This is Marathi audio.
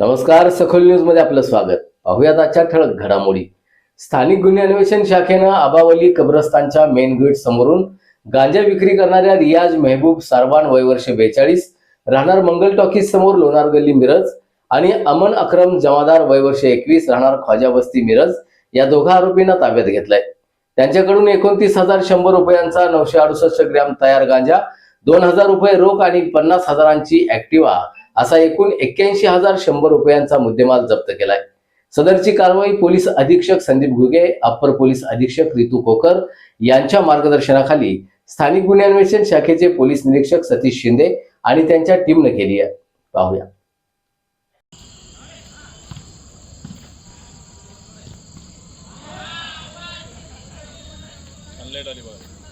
नमस्कार सखोल न्यूजमध्ये आपलं स्वागत. पाहुयात आजच्या ठळक घडामोडी. स्थानिक गुन्हे अन्वेषण शाखेनं आबावली कब्रस्तानच्या मेन गेट समोरून गांजा विक्री करणाऱ्या रियाज मेहबूब सारवान वय वर्ष बेचाळीस राहणार मंगल टॉकीज समोर लोणार गल्ली मिरज आणि अमन अक्रम जमादार वय वर्ष एकवीस राहणार ख्वाजा वस्ती मिरज या दोघा आरोपींना ताब्यात घेतलाय. त्यांच्याकडून एकोणतीस हजार शंभर रुपयांचा नऊशे अडुसष्ट ग्रॅम तयार गांजा दोन हजार रुपये रोख आणि पन्नास हजारांची ऍक्टिवा असा एकूण एक्क्याऐंशी हजार शंभर रुपयांचा मुद्देमाल जप्त केलाय. सदरची कारवाई पोलीस अधीक्षक संदीप घुगे अप्पर पोलीस अधीक्षक रितू कोकर यांच्या मार्गदर्शनाखाली स्थानिक गुन्हे अन्वेषण शाखेचे पोलीस निरीक्षक सतीश शिंदे आणि त्यांच्या टीमनं केली आहे. पाहूया. लेट आली बघा.